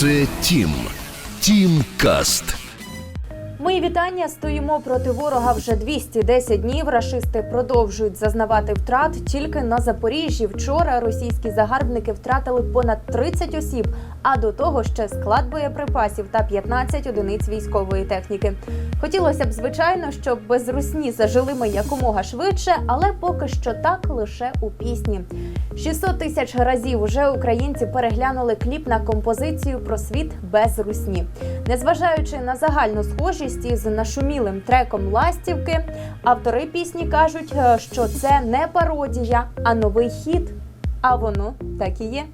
Це Тім. Тім Каст. Мої вітання. Стоїмо проти ворога вже 210 днів. Рашисти продовжують зазнавати втрат. Тільки на Запоріжжі вчора російські загарбники втратили понад 30 осіб, а до того ще склад боєприпасів та 15 одиниць військової техніки. Хотілося б, звичайно, щоб без русні зажили ми якомога швидше, але поки що так лише у пісні. 600 тисяч разів уже українці переглянули кліп на композицію про світ без русні. Незважаючи на загальну схожість із нашумілим треком Ластівки, автори пісні кажуть, е, що це не пародія, а новий хіт. А воно так і є.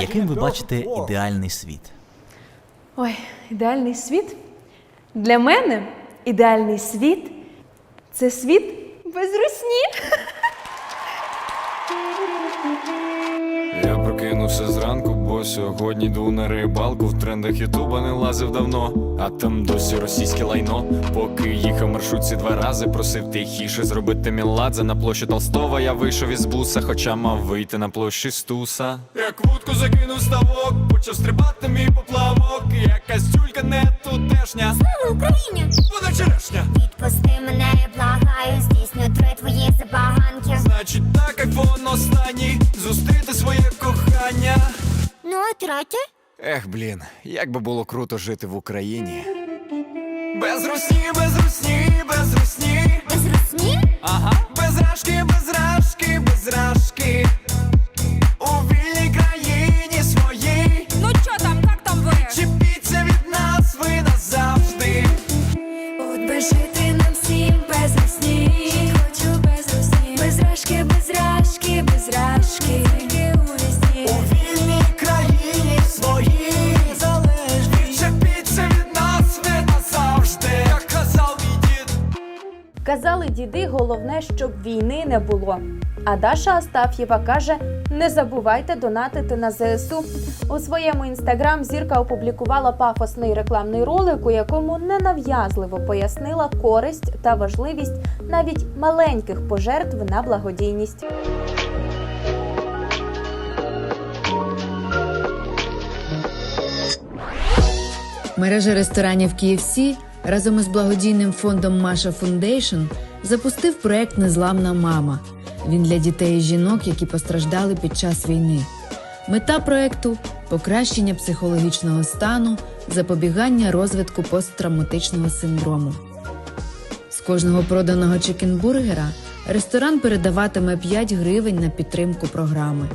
Яким ви бачите ідеальний світ? Ой, ідеальний світ? Для мене ідеальний світ це світ без русні. Я прокинувся зранку, бо сьогодні йду на рибалку. В трендах Ютуба не лазив давно, а там досі російське лайно. Поки їхав маршрутці два рази, просив тихіше зробити міладзе на площі Толстова. Я вийшов із буса, хоча мав вийти на площі Стуса. Як вудку закинув ставок, почав стрибати мій поплавок. Якась тюлька не тутешня. Слава Україні! Вона черешня. А? Ех, блін, як би було круто жити в Україні. Без русні, без русні, без русні. Казали діди, головне, щоб війни не було. А Даша Астаф'єва каже: не забувайте донатити на ЗСУ. У своєму інстаграм зірка опублікувала пафосний рекламний ролик, у якому ненав'язливо пояснила користь та важливість навіть маленьких пожертв на благодійність. Мережа ресторанів KFC разом із благодійним фондом Маша Фундейшн запустив проект Незламна мама. Він для дітей і жінок, які постраждали під час війни. Мета проекту покращення психологічного стану, запобігання розвитку посттравматичного синдрому. З кожного проданого чекінбургера ресторан передаватиме 5 гривень на підтримку програми.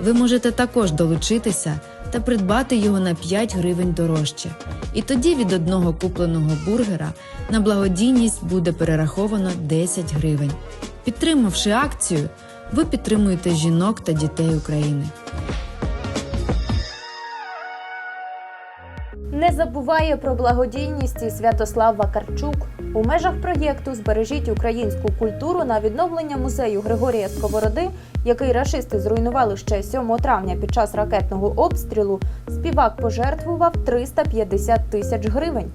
Ви можете також долучитися та придбати його на 5 гривень дорожче. І тоді від одного купленого бургера на благодійність буде перераховано 10 гривень. Підтримавши акцію, ви підтримуєте жінок та дітей України. Не забуває про благодійність і Святослав Вакарчук. У межах проєкту Збережіть українську культуру на відновлення музею Григорія Сковороди, який рашисти зруйнували ще 7 травня під час ракетного обстрілу. Співак пожертвував 350 тисяч гривень.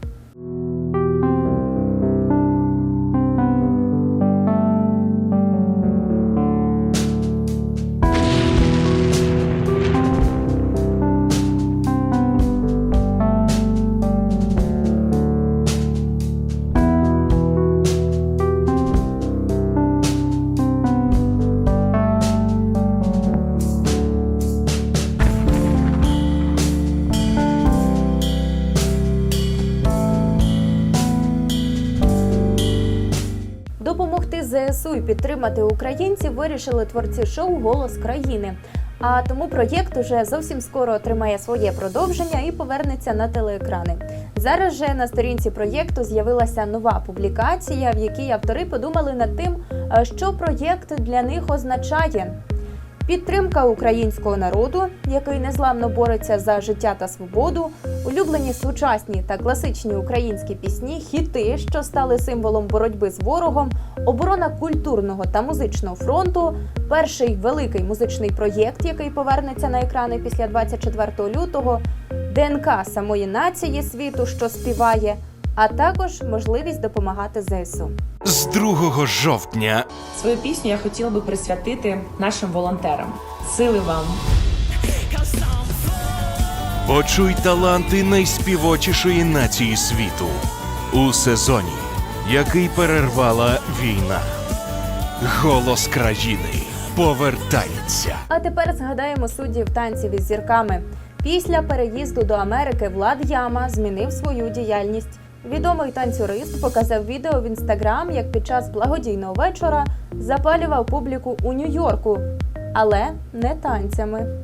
ЗСУ і підтримати українців вирішили творці шоу Голос країни. А тому проєкт уже зовсім скоро отримає своє продовження і повернеться на телеекрани. Зараз же на сторінці проєкту з'явилася нова публікація, в якій автори подумали над тим, е, що проєкт для них означає. Підтримка українського народу, який незламно бореться за життя та свободу, улюблені сучасні та класичні українські пісні, хіти, що стали символом боротьби з ворогом, оборона культурного та музичного фронту, перший великий музичний проєкт, який повернеться на екрани після 24 лютого, ДНК самої нації світу, що співає, а також можливість допомагати ЗСУ. З 2 жовтня Свою пісню я хотіла би присвятити нашим волонтерам. Сили вам! Почуй таланти найспівочішої нації світу у сезоні, який перервала війна. Голос країни повертається. А тепер згадаємо суддів танців із зірками. Після переїзду до Америки Влад Яма змінив свою діяльність. Відомий танцюрист показав відео в інстаграм, як під час благодійного вечора запалював публіку у Нью-Йорку, але не танцями.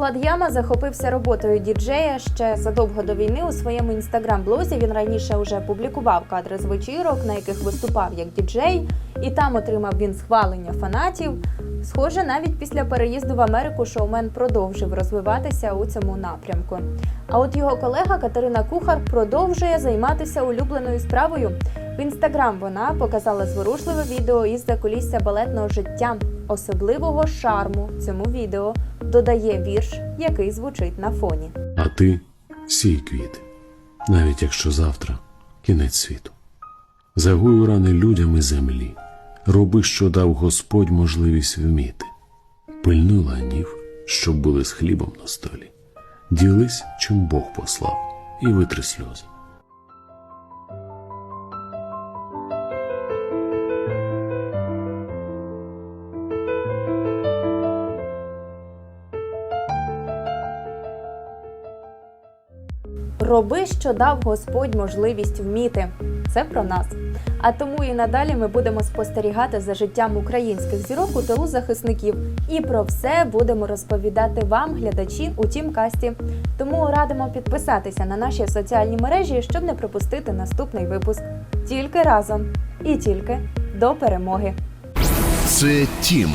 До Влад Яма захопився роботою діджея ще задовго до війни. У своєму інстаграм-блозі він раніше вже публікував кадри з вечірок, на яких виступав як діджей, і там отримав він схвалення фанатів. Схоже, навіть після переїзду в Америку шоумен продовжив розвиватися у цьому напрямку. А от його колега Катерина Кухар продовжує займатися улюбленою справою. В інстаграм вона показала зворушливе відео із закулісся балетного життя. Особливого шарму цьому відео додає вірш, який звучить на фоні. А ти сій квіти, навіть якщо завтра кінець світу. Загуй у рани людям і землі, роби, що дав Господь можливість вміти. Пильнуй ланів, щоб були з хлібом на столі. Ділись, чим Бог послав, і витри сльози. Роби, що дав Господь можливість вміти. Це про нас. А тому і надалі ми будемо спостерігати за життям українських зірок у тилу захисників. І про все будемо розповідати вам, глядачі, у тімкасті. Тому радимо підписатися на наші соціальні мережі, щоб не пропустити наступний випуск. Тільки разом і тільки до перемоги. Це Тім.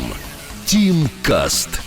Тім Каст.